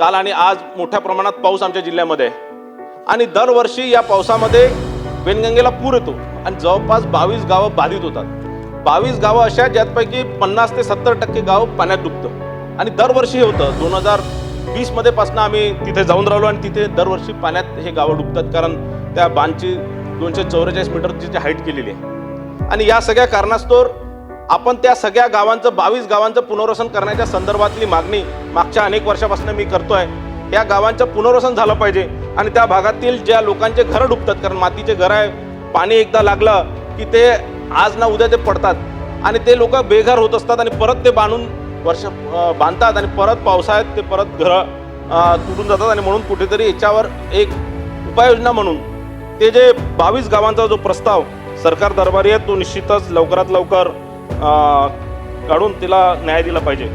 काल आणि आज मोठ्या प्रमाणात पाऊस आमच्या जिल्ह्यामध्ये आहे. आणि दरवर्षी या पावसामध्ये वेनगंगेला पूर येतो. आणि जवळपास बावीस गावं बाधित होतात. बावीस गावं अशा ज्यातपैकी पन्नास ते सत्तर टक्के गाव पाण्यात डुबतं. आणि दरवर्षी हे होतं. दोन हजार वीसमध्ये पासून आम्ही तिथे जाऊन राहिलो आणि तिथे दरवर्षी पाण्यात हे गावं डुबतात. कारण त्या बांधची दोनशे चौवेचाळीस मीटरची हाईट केलेली आहे. आणि या सगळ्या कारणास्तव आपण त्या सगळ्या गावांचं बावीस गावांचं पुनर्वसन करण्याच्या संदर्भातली मागणी मागच्या अनेक वर्षापासून मी करतोय. या गावांचं पुनर्वसन झालं पाहिजे आणि त्या भागातील ज्या लोकांचे घरं डुबतात कारण मातीचे घर आहे पाणी एकदा लागलं की ते आज ना उद्या ते पडतात. आणि ते लोक बेघर होत असतात आणि परत ते बांधून वर्ष बांधतात आणि परत पावसाळ्यात ते परत घरं तुटून जातात आणि म्हणून कुठेतरी याच्यावर एक उपाययोजना म्हणून ते जे बावीस गावांचा जो प्रस्ताव सरकार दरबारी आहे तो निश्चितच लवकरात लवकर काढून तिला न्याय दिला पाहिजे.